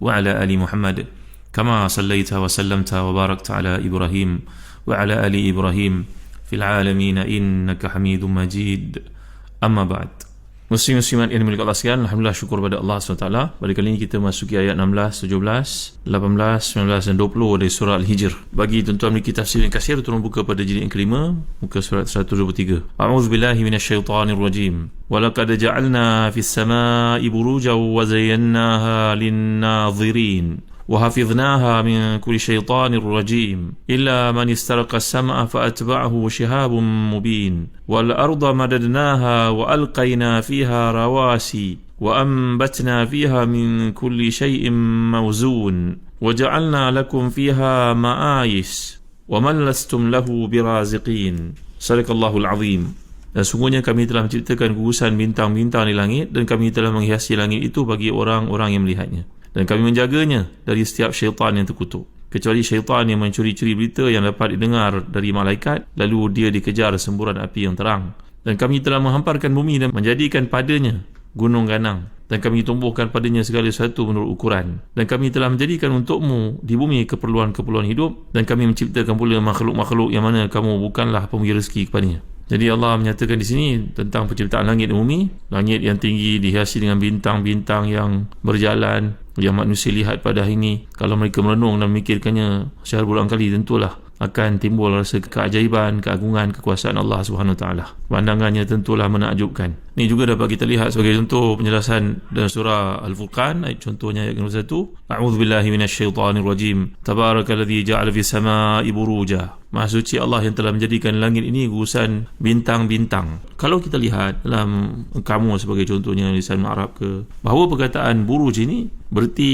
وعلى آل محمد كما صليت وسلمت وباركت على إبراهيم وعلى آل إبراهيم في العالمين إنك حميد مجيد. أما بعد. Muslim Muslimat yang dimiliki Allah sekalian Alhamdulillah syukur pada Allah SWT. Pada kali ini kita masuki ayat 16, 17 18, 19 dan 20 dari surah Al-Hijr. Bagi tuan-tuan memiliki tafsir yang kasir Tuan buka pada jilid yang kelima Muka surat 123 A'udzubillahi minasyaitanirrajim Walakad ja'alna fis sama'i burujaw wa zayyannaha lin-nadhirin وحفظناها من كل شيطان رجيم إلا من استرق السمع فأتبعه شهاب مبين والأرض مددناها وألقينا فيها رواسي وأنبتنا فيها من كل شيء موزون وجعلنا لكم فيها معايش ومن لستم له برازقين صدق الله العظيم Dan sungguhnya kami telah menciptakan gugusan bintang-bintang di langit dan kami telah menghiasi langit itu bagi orang-orang yang melihatnya dan kami menjaganya dari setiap syaitan yang terkutuk. Kecuali syaitan yang mencuri-curi berita yang dapat didengar dari malaikat lalu dia dikejar semburan api yang terang. Dan kami telah menghamparkan bumi dan menjadikan padanya gunung ganang. Dan kami tumbuhkan padanya segala sesuatu menurut ukuran. Dan kami telah menjadikan untukmu di bumi keperluan-keperluan hidup. Dan kami menciptakan pula makhluk-makhluk yang mana kamu bukanlah pemberi rezeki kepadanya jadi Allah menyatakan di sini tentang penciptaan langit dan bumi. Langit yang tinggi dihiasi dengan bintang-bintang yang berjalan yang manusia lihat pada hari ini. Kalau mereka merenung dan memikirkannya secara berulang kali tentulah akan timbul rasa keajaiban, keagungan, kekuasaan Allah Subhanahu Wa Taala. Pandangannya tentulah menakjubkan. Ini juga dapat kita lihat sebagai contoh penjelasan dalam surah Al-Furqan ayat contohnya ayat nombor 1. A'udzu billahi minasyaitonir rajim. Tabarakalladzi ja'ala fis samaa'i buruja. Maha suci Allah yang telah menjadikan langit ini gugusan bintang-bintang. Kalau kita lihat dalam kamu sebagai contohnya lisan Arab ke bahawa perkataan buruj ini berarti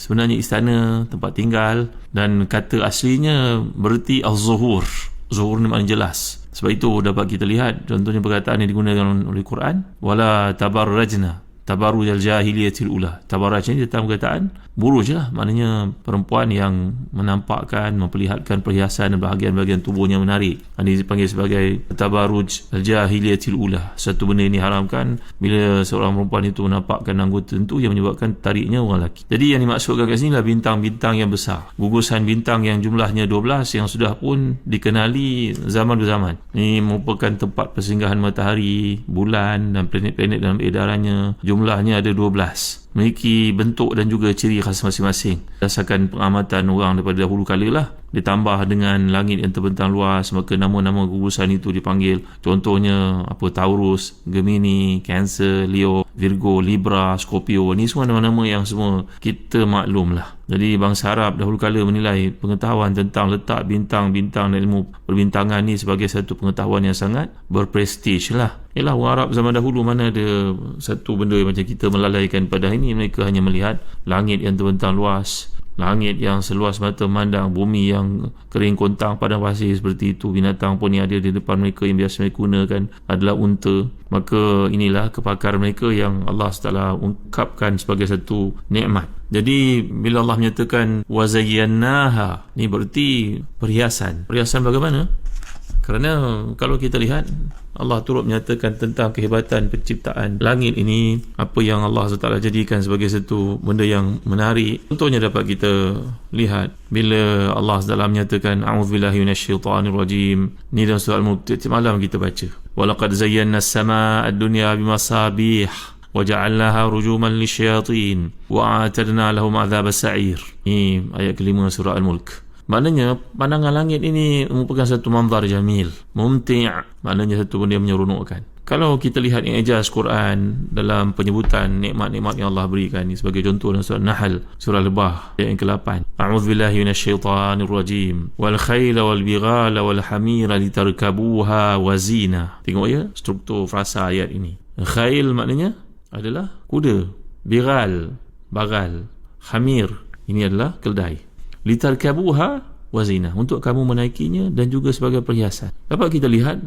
sebenarnya istana, tempat tinggal dan kata aslinya berarti az-zuhur. Zuhur ni maknanya jelas. Sebab itu dapat kita lihat contohnya perkataan yang digunakan oleh Quran wala tabarrajna tabaruj al-jahiliyatil ula. Tabarruj ini datang perkataan buruj lah. Maknanya perempuan yang menampakkan, memperlihatkan perhiasan dan bahagian-bahagian tubuhnya menarik. Ini dipanggil sebagai tabaruj al-jahiliyatil ula. Satu benda ini haramkan bila seorang perempuan itu menampakkan anggota tentu yang menyebabkan tariknya orang lelaki. Jadi yang dimaksudkan kat sini adalah bintang-bintang yang besar. Gugusan bintang yang jumlahnya 12 yang sudah pun dikenali zaman berzaman. Ini merupakan tempat persinggahan matahari, bulan dan planet-planet dalam edarannya. Jumlah jumlahnya ada 12 memiliki bentuk dan juga ciri khas masing-masing. Berdasarkan pengamatan orang daripada dahulu kala lah ditambah dengan langit yang terbentang luas maka nama-nama gugusan itu dipanggil. Contohnya apa Taurus, Gemini, Cancer, Leo, Virgo, Libra, Scorpio ni semua nama-nama yang semua kita maklum lah jadi bangsa Arab dahulu kala menilai pengetahuan tentang letak bintang-bintang dan ilmu perbintangan ni sebagai satu pengetahuan yang sangat berprestij lah. Yalah orang Arab zaman dahulu mana ada satu benda yang macam kita melalaikan pada ini. Mereka hanya melihat langit yang terbentang luas langit yang seluas mata memandang bumi yang kering kontang pada pasir seperti itu binatang pun yang ada di depan mereka yang biasa mereka gunakan adalah unta. Maka inilah kepakar mereka yang Allah SWT ungkapkan sebagai satu nikmat. Jadi bila Allah menyatakan wazayyannaha ni berarti perhiasan. Perhiasan bagaimana kerana kalau kita lihat Allah turut menyatakan tentang kehebatan penciptaan langit ini apa yang Allah SWT jadikan sebagai satu benda yang menarik contohnya dapat kita lihat bila Allah SWT menyatakan a'udzubillahi minasyaitanirrajim ni dalam surah al-mulk malam kita baca walaqad zayyana as-samaa'a ad-dunya bimasabih وجعلناها رجوما للشياطين وأعتدنا لهم عذاب السعير ini ayat kelima surah Al-Mulk Maknanya pandangan langit ini merupakan satu manzar jamil, mumti', maknanya satu benda yang menyeronokkan. Kalau kita lihat ijaz Quran dalam penyebutan nikmat-nikmat yang Allah berikan ini sebagai contoh dalam surah Nahl, surah Lebah ayat yang ke-8. A'udzu billahi minasyaitonir rajim. Wal khayla wal bighala wal hamira litarkabuha wa zina. Tengok ya struktur frasa ayat ini. Khayl maknanya adalah kuda, bighal, bagal, hamir ini adalah keldai litarkabuha wazina untuk kamu menaikinya dan juga sebagai perhiasan. Dapat kita lihat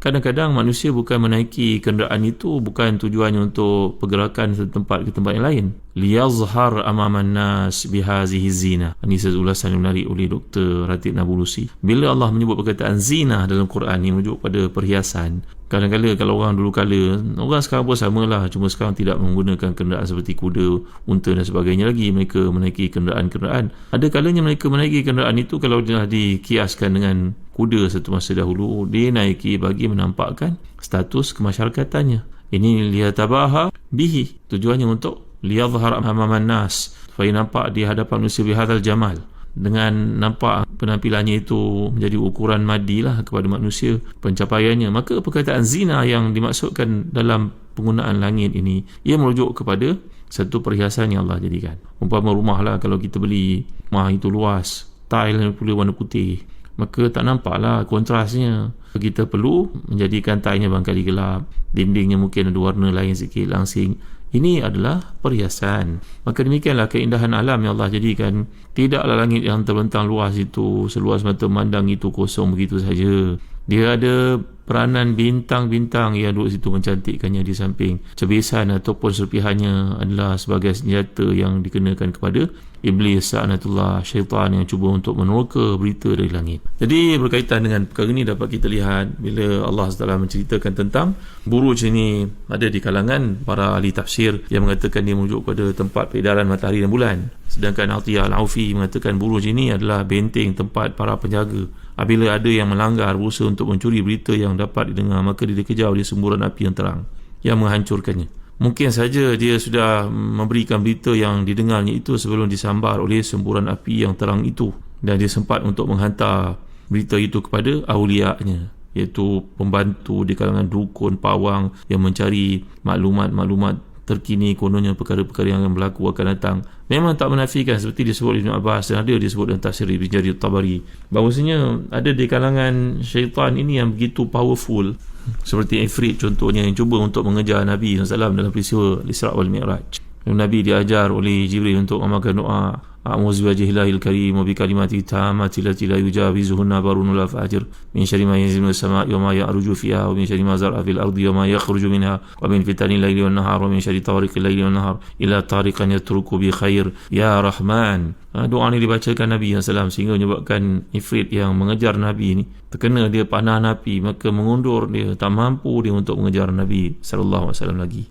kadang-kadang manusia bukan menaiki kenderaan itu bukan tujuannya untuk pergerakan satu tempat ke tempat yang lain. Liyazhar amaman nas bihazihi zina. Ini satu ulasan yang menarik oleh Dr. Ratib Nabulusi bila Allah menyebut perkataan zina dalam Quran ini merujuk pada perhiasan kadang-kadang kalau orang dulu kala orang sekarang pun samalah cuma sekarang tidak menggunakan kenderaan seperti kuda unta dan sebagainya lagi. Mereka menaiki kenderaan-kenderaan. Ada kalanya mereka menaiki kenderaan itu kalau dah dikiaskan dengan kuda satu masa dahulu dia naiki bagi menampakkan status kemasyarakatan ini liyatabaha bihi. Tujuannya untuk liyadhhar amaman nas. Supaya nampak di hadapan manusia bihadzal jamal dengan nampak penampilannya itu menjadi ukuran madi lah kepada manusia pencapaiannya. Maka perkataan zina yang dimaksudkan dalam penggunaan langit ini ia merujuk kepada satu perhiasan yang Allah jadikan. Umpama rumah lah kalau kita beli rumah itu luas tile pula warna putih maka tak nampaklah kontrasnya. Kita perlu menjadikan taiknya bangkali gelap dindingnya mungkin ada warna lain sikit langsing ini adalah perhiasan. Maka demikianlah keindahan alam yang Allah jadikan. Tidaklah langit yang terbentang luas itu seluas mata memandang itu kosong begitu saja dia ada peranan bintang-bintang yang duduk situ mencantikkannya di samping. Cebisan ataupun serpihannya adalah sebagai senjata yang dikenakan kepada iblis sa'anatullah syaitan yang cuba untuk menerka berita dari langit. Jadi berkaitan dengan perkara ini dapat kita lihat bila Allah SWT menceritakan tentang buruj ini ada di kalangan para ahli tafsir yang mengatakan dia merujuk kepada tempat peredaran matahari dan bulan. Sedangkan Atiyah Al-Aufi mengatakan buruj ini adalah benteng tempat para penjaga Apabila ada yang melanggar berusaha untuk mencuri berita yang dapat didengar maka dia dikejar oleh semburan api yang terang yang menghancurkannya. Mungkin saja dia sudah memberikan berita yang didengarnya itu sebelum disambar oleh semburan api yang terang itu dan dia sempat untuk menghantar berita itu kepada awliya-nya iaitu pembantu di kalangan dukun pawang yang mencari maklumat-maklumat terkini kononnya perkara-perkara yang akan berlaku akan datang. Memang tak menafikan seperti disebut Ibn Abbas dan ada disebut dalam tafsir Ibn Jarir Tabari. Bahawasanya ada di kalangan syaitan ini yang begitu powerful seperti Ifrit contohnya yang cuba untuk mengejar Nabi SAW dalam peristiwa Isra' wal Mi'raj. Nabi diajar oleh Jibril untuk amalkan doa أعوذ بوجه الله الكريم وبكلماته التامة التي لا يجاوزهن بر ولا فاجر من شر ما ينزل من السماء وما يعرج فيها ومن شر ما زرع في الأرض وما يخرج منها ومن فتن الليل والنهار ومن شر طارق الليل والنهار إلى طارقا يترك بخير يا رحمن doa ini dibacakan Nabi SAW sehingga menyebabkan Ifrit yang mengejar Nabi ini terkena dia panah Nabi maka mengundur dia tak mampu dia untuk mengejar Nabi SAW lagi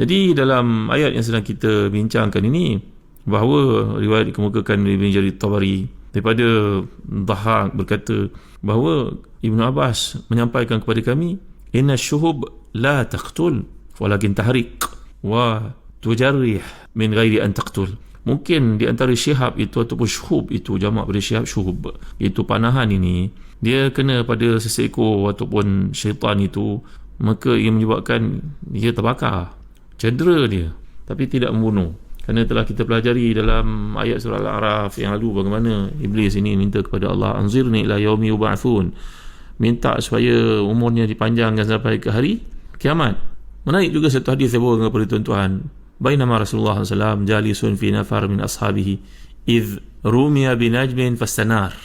jadi dalam ayat yang sedang kita bincangkan ini bahawa riwayat dikemukakan oleh Ibn Jarir Tabari daripada Dhahak berkata bahawa Ibn Abbas menyampaikan kepada kami inna syuhub la taqtul walakin tahrik wa tujarrih min ghairi an taqtul. Mungkin di antara syihab itu ataupun syuhub itu jamak pada syihab syuhub itu panahan ini dia kena pada seseekor ataupun syaitan itu maka ia menyebabkan dia terbakar. Cedera dia tapi tidak membunuh kerana telah kita pelajari dalam ayat surah Al-Araf yang lalu bagaimana iblis ini minta kepada Allah anzirni ila yaumi yub'atsun. Minta supaya umurnya dipanjangkan sampai ke hari kiamat. Menaik juga satu hadis saya bawa kepada tuan-tuan. Bainama Rasulullah SAW jalisun fi nafar min ashabihi idh rumiya binajmin fastanar.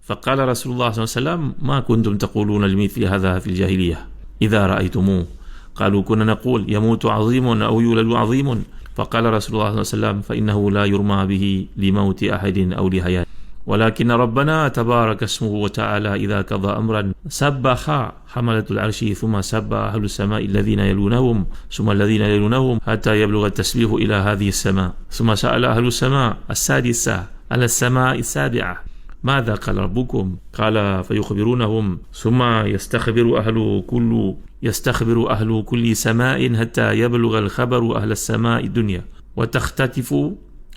Faqala Rasulullah SAW ma kuntum taquluna limithli hadha fil jahiliyah idha ra'aytumuh. Qalu kunna naqul yamutu 'azimun aw yulalu 'azimun. فقال رسول الله صلى الله عليه وسلم فإنه لا يرمى به لموت أحد أو لحياة ولكن ربنا تبارك اسمه وتعالى إذا قضى أمرا سبح حملة العرش ثم سبح أهل السماء الذين يلونهم ثم الذين يلونهم حتى يبلغ التسبيح إلى هذه السماء. ثم سأل أهل السماء السادسة على السماء السابعة. ماذا قال ربكم؟ قال فيخبرونهم. ثم يستخبر أهل كل يستخبر أهل كل سماء حتى يبلغ الخبر أهل السماء الدنيا. وتختتف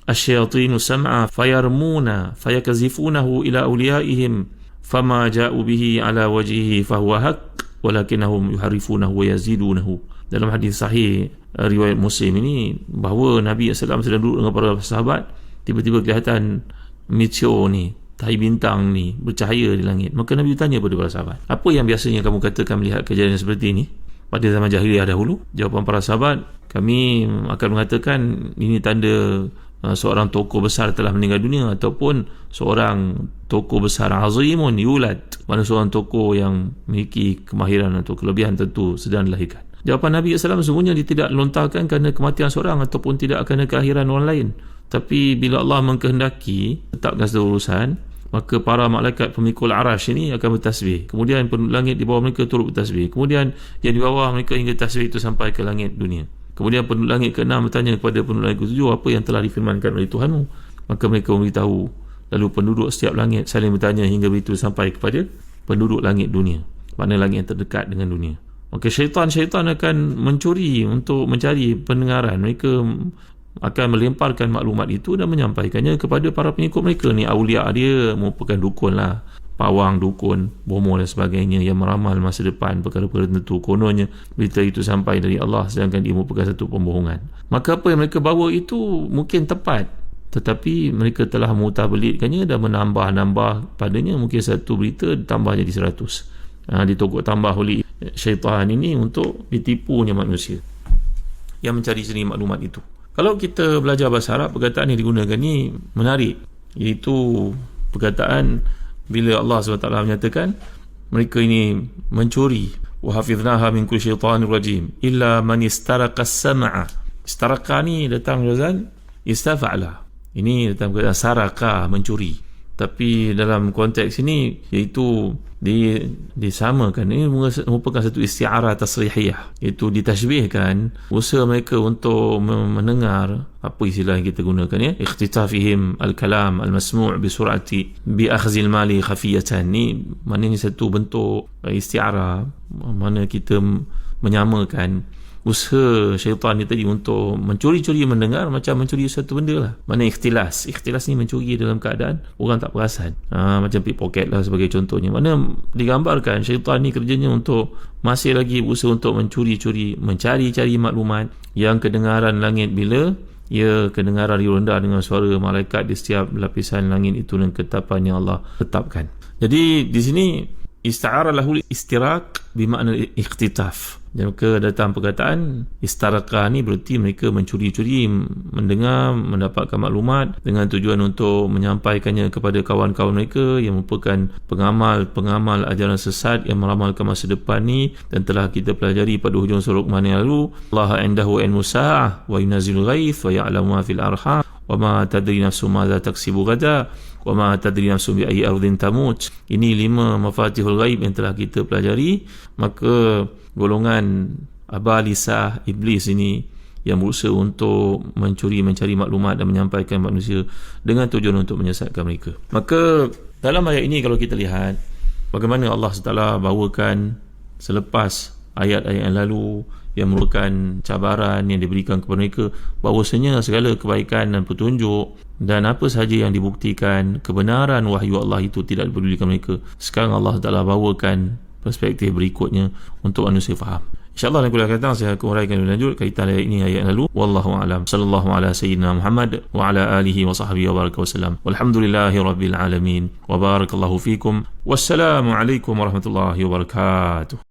الشياطين سمعا فيرمون فيكزفونه إلى أوليائهم. فما جاءوا به على وجهه فهو حق ولكنهم يحرفونه ويزيدونه. dalam hadis sahih riwayat Muslim ini bahawa Nabi SAW sedang duduk dengan para sahabat tiba-tiba kelihatan meteor ni. Tahi bintang ni bercahaya di langit. Maka Nabi tanya kepada para sahabat apa yang biasanya kamu katakan melihat kejadian seperti ini? Pada zaman jahiliah dahulu jawapan para sahabat kami akan mengatakan ini tanda uh, seorang tokoh besar telah meninggal dunia ataupun seorang tokoh besar azimun yulad mana seorang tokoh yang memiliki kemahiran atau kelebihan tentu sedang dilahirkan. Jawapan Nabi SAW semuanya dia tidak lontarkan kerana kematian seorang ataupun tidak kerana keakhiran orang lain. Tapi bila Allah mengkehendaki tetapkan urusan maka para malaikat pemikul arash ini akan bertasbih. Kemudian langit di bawah mereka turut bertasbih. Kemudian yang di bawah mereka hingga tasbih itu sampai ke langit dunia. Kemudian penduduk langit ke-6 bertanya kepada penduduk langit ke-7 apa yang telah difirmankan oleh Tuhanmu? Maka mereka memberitahu. Lalu penduduk setiap langit saling bertanya hingga begitu sampai kepada penduduk langit dunia. Mana langit yang terdekat dengan dunia. Maka syaitan-syaitan akan mencuri untuk mencari pendengaran. Mereka akan melemparkan maklumat itu dan menyampaikannya kepada para pengikut mereka. Ni awliya dia merupakan dukun lah. Pawang, dukun, bomo dan sebagainya yang meramal masa depan perkara-perkara tertentu. Kononnya berita itu sampai dari Allah sedangkan dia merupakan satu pembohongan. Maka apa yang mereka bawa itu mungkin tepat. Tetapi mereka telah mutabelitkannya dan menambah-nambah padanya mungkin satu berita ditambah jadi seratus. Ha, ditokok tambah oleh syaitan ini untuk ditipunya manusia. Yang mencari seni maklumat itu kalau kita belajar bahasa Arab, perkataan yang digunakan ni menarik. Iaitu perkataan bila Allah SWT menyatakan mereka ini mencuri hafidnaha min kulli syaitanir rajim illa man istaraqa as-sam'a. Istaraqa ni datang wazan istafa'ala. Ini datang perkataan saraka mencuri. Tapi dalam konteks ini iaitu di disamakan ini merupakan satu istiarah tasrihiyah. Iaitu ditashbihkan usaha mereka untuk mendengar apa istilah yang kita gunakan ya. Ikhtitafihim al-kalam al-masmu' bi sur'ati bi akhzi al-mali khafiyatan. Ni maknanya satu bentuk istiarah mana kita menyamakan usaha syaitan ni tadi untuk mencuri-curi mendengar macam mencuri satu benda lah. Mana ikhtilas. Ikhtilas ni mencuri dalam keadaan orang tak perasan. Ha, macam pickpocket lah sebagai contohnya. Mana digambarkan syaitan ni kerjanya untuk masih lagi usaha untuk mencuri-curi mencari-cari maklumat. Yang kedengaran langit bila? Ia kedengaran rendah dengan suara malaikat di setiap lapisan langit itu dan ketapan yang Allah tetapkan. Jadi di sini ista'ara lahu istirak bermakna ikhtitaf dan ke datang perkataan istaraka ni berarti mereka mencuri-curi mendengar mendapatkan maklumat dengan tujuan untuk menyampaikannya kepada kawan-kawan mereka yang merupakan pengamal-pengamal ajaran sesat yang meramalkan masa depan ni dan telah kita pelajari pada hujung surah Luqman yang lalu Allah indahu ilmu sa'ah wa yunazzilu ghaith wa ya'lamu ma fil arham wa ma tadri nafsu ma za taksibu gada wa ma tadri nafsu bi ayyi ardin tamut. Ini lima mafatihul ghaib yang telah kita pelajari. Maka golongan abalisa iblis ini yang berusaha untuk mencuri mencari maklumat dan menyampaikan manusia dengan tujuan untuk menyesatkan mereka. Maka dalam ayat ini kalau kita lihat bagaimana Allah SWT bawakan selepas ayat-ayat yang lalu yang merupakan cabaran yang diberikan kepada mereka bahawasanya segala kebaikan dan petunjuk dan apa sahaja yang dibuktikan kebenaran wahyu Allah itu tidak dipedulikan mereka sekarang Allah Taala bawakan perspektif berikutnya untuk manusia faham. InsyaAllah dan kuliah kata saya akan uraikan lebih lanjut kaitan ayat ini ayat lalu. Wallahu a'lam. Sallallahu ala sayyidina Muhammad wa ala alihi wa sahbihi wa baraka wa sallam. Walhamdulillahi rabbil alamin. Wa barakallahu fikum. Wassalamu alaikum warahmatullahi wabarakatuh.